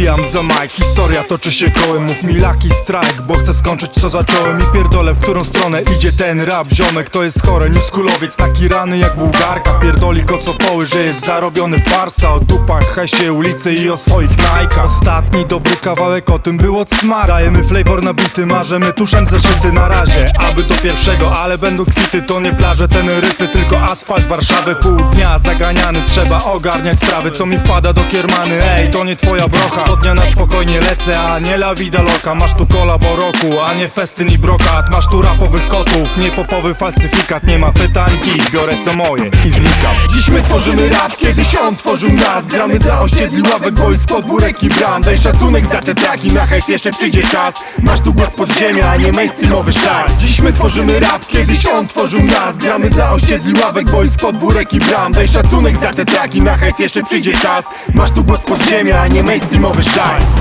wbijam za mic Historia toczy się kołem, mów mi laki strike Bo chcę skończyć co zacząłem i pierdolę w którą stronę idzie ten rap. Ziomek to jest chore, newskulowiec taki rany jak bułgarka. Pierdoli kocopoły, że jest zarobiony farsa. O dupach, hajsie, ulicy i o swoich najkach Ostatni dobry kawałek o tym było cmar Dajemy flavor na bity, marzymy tuszem zeszyty na razie. Aby do pierwszego, ale będą kwity To nie plaże, ten ryfy, tylko asfalt Warszawy. Pół dnia zaganiany Trzeba ogarniać sprawy, co mi wpada do kiermany. Ej, to nie twoja brocha Co dnia na spokojnie lecę, a nie la vida loca. Masz tu kola roku, a nie festyn i brokat. Masz tu rapowych kotów, nie popowy falsyfikat. Nie ma pytań, kij, biorę co moje i znikam. Dziś my tworzymy rap, kiedyś on tworzył nas. Gramy dla osiedli, ławek, boys, podwórek i bram. Daj szacunek za te traki, na hejs jeszcze przyjdzie czas. Masz tu głos podziemia, a nie mainstreamowy szajs Dziś my tworzymy rap, kiedyś on tworzył nas. Gramy dla osiedli, ławek, boys, podwórek i bram. Daj szacunek za te traki, na hejs jeszcze przyjdzie czas. Masz tu głos podziemia, a nie mainstreamowy szajs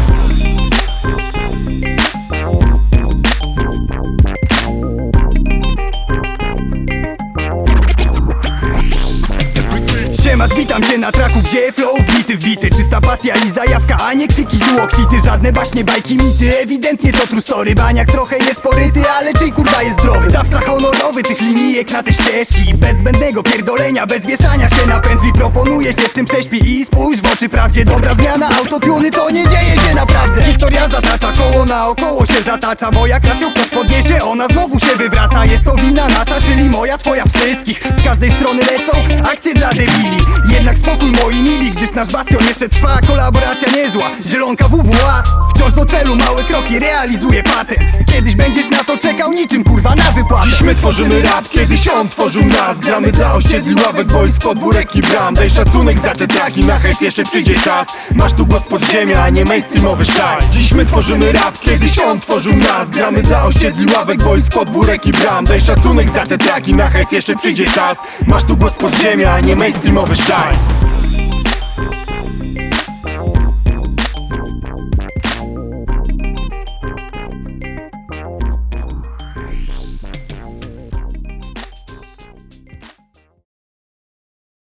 Siemasz, witam cię na traku, gdzie flow bity wbity. Czysta pasja i zajawka, a nie kwiki duo kwity Żadne baśnie, bajki, mity, ewidentnie to true story. Baniak trochę jest poryty, ale czyj kurwa jest zdrowy. Dawca honorowy tych linijek na te ścieżki. Bez zbędnego pierdolenia, bez wieszania się na pętli. Proponuję się z tym prześpi i spójrz w oczy. Prawdzie Dobra zmiana, autotuny to nie dzieje się naprawdę. Historia zatacza, koło naokoło się zatacza. Bo jak raz ktoś podniesie, ona znowu się wywraca. Jest to wina nasza, czyli moja, twoja, wszystkich. Z każdej strony lecą akcje dla debili Jednak spokój moi mili, gdyż nasz bastion jeszcze trwa. Kolaboracja niezła, zielonka WWA Wciąż do celu, małe kroki, realizuje patent. Kiedyś będziesz na to czekał niczym kurwa na wypłatę. Dziś my tworzymy rap, kiedyś on tworzył nas. Gramy dla osiedli, ławek, boys, podwórek i bram Daj szacunek za te traki, na hejs jeszcze przyjdzie czas. Masz tu głos podziemia, a nie mainstreamowy szajs Dziś my tworzymy rap, kiedyś on tworzył nas. Gramy dla osiedli, ławek, boys, podwórek i bram Daj szacunek za te traki, na hejs jeszcze przyjdzie czas. Masz tu głos podziemia, a nie mainstreamowy szajs